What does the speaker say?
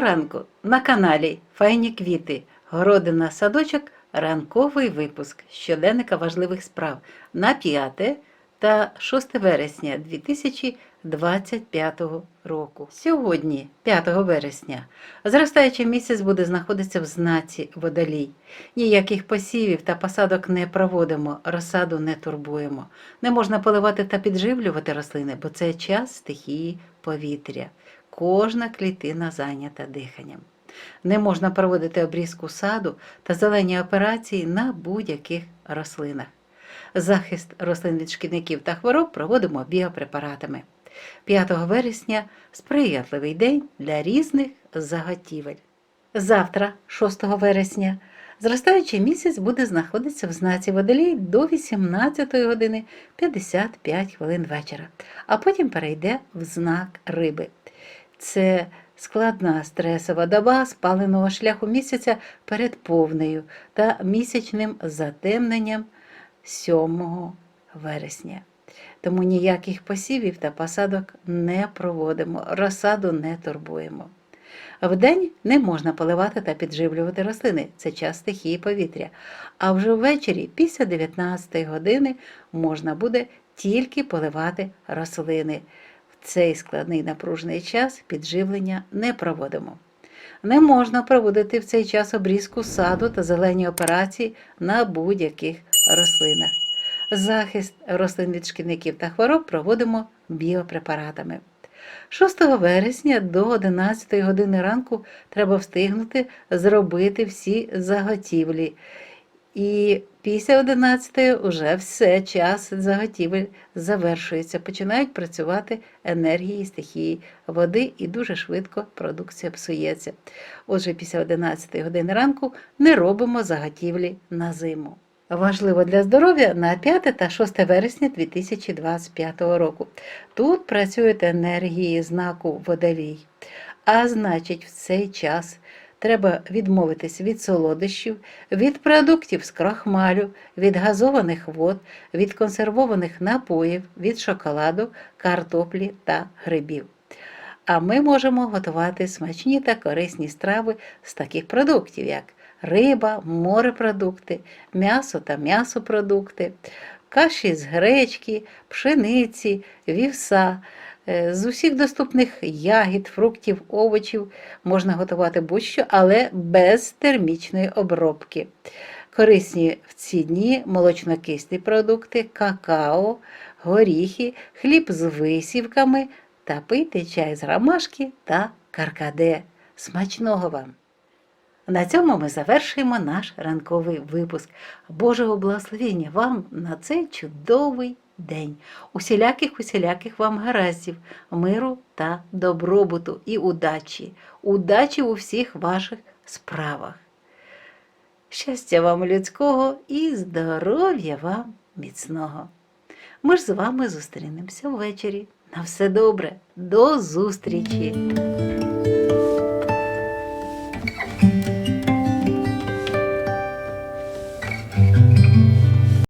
ранку на каналі Файні квіти, Городина Садочок, ранковий випуск щоденника важливих справ на 5 та 6 вересня 2025 року. Сьогодні, 5 вересня, зростаючий місяць буде знаходитися в знаці водолій. Ніяких посівів та посадок не проводимо, розсаду не турбуємо. Не можна поливати та підживлювати рослини, бо це час стихії повітря. Кожна клітина зайнята диханням. Не можна проводити обрізку саду та зелені операції на будь-яких рослинах. Захист рослин від шкідників та хвороб проводимо біопрепаратами. 5 вересня сприятливий день для різних заготівель. Завтра, 6 вересня, зростаючий місяць буде знаходитися в знаці водолій до 18 години 55 хвилин вечора, а потім перейде в знак риби. Це складна стресова доба спаленого шляху місяця перед повнею та місячним затемненням 7 вересня. Тому ніяких посівів та посадок не проводимо, розсаду не турбуємо. Вдень не можна поливати та підживлювати рослини, це час стихії повітря. А вже ввечері, після 19 години, можна буде тільки поливати рослини. Цей складний напружений час підживлення не проводимо. Не можна проводити в цей час обрізку саду та зелені операції на будь-яких рослинах. Захист рослин від шкідників та хвороб проводимо біопрепаратами. 6 вересня до 11 години ранку треба встигнути зробити всі заготівлі. І після 11 вже все, час заготівель завершується. Починають працювати енергії стихії води і дуже швидко продукція псується. Отже, після 11 години ранку не робимо заготівлі на зиму. Важливо для здоров'я на 5 та 6 вересня 2025 року. Тут працюють енергії знаку водолій. А значить, в цей час треба відмовитись від солодощів, від продуктів з крахмалю, від газованих вод, від консервованих напоїв, від шоколаду, картоплі та грибів. А ми можемо готувати смачні та корисні страви з таких продуктів, як риба, морепродукти, м'ясо та м'ясопродукти, каші з гречки, пшениці, вівса. Е, З усіх доступних ягід, фруктів, овочів можна готувати будь-що, але без термічної обробки. Корисні в ці дні молочнокислі продукти, какао, горіхи, хліб з висівками та пийте чай з ромашки та каркаде. Смачного вам! На цьому ми завершуємо наш ранковий випуск. Божого благословення вам на цей чудовий день. Усіляких, усіляких вам гараздів, миру та добробуту і удачі. Удачі у всіх ваших справах. Щастя вам людського і здоров'я вам міцного. Ми ж з вами зустрінемося ввечері. На все добре, до зустрічі!